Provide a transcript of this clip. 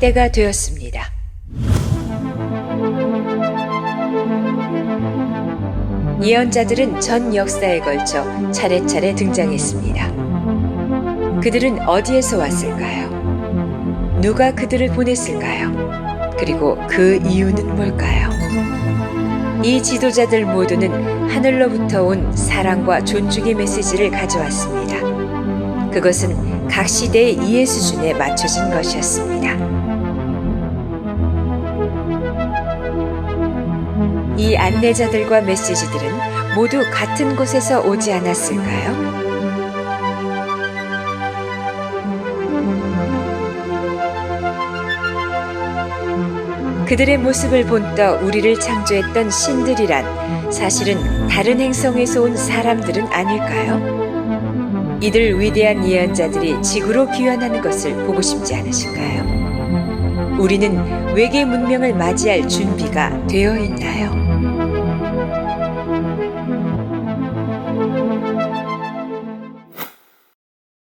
때가 되었습니다. 예언자들은 전 역사에 걸쳐 차례차례 등장했습니다. 그들은 어디에서 왔을까요? 누가 그들을 보냈을까요? 그리고 그 이유는 뭘까요? 이 지도자들 모두는 하늘로부터 온 사랑과 존중의 메시지를 가져왔습니다. 그것은 각 시대의 이해 수준에 맞춰진 것이었습니다. 이 안내자들과 메시지들은 모두 같은 곳에서 오지 않았을까요? 그들의 모습을 본떠 우리를 창조했던 신들이란 사실은 다른 행성에서 온 사람들은 아닐까요? 이들 위대한 예언자들이 지구로 귀환하는 것을 보고 싶지 않으신가요? 우리는 외계 문명을 맞이할 준비가 되어 있나요?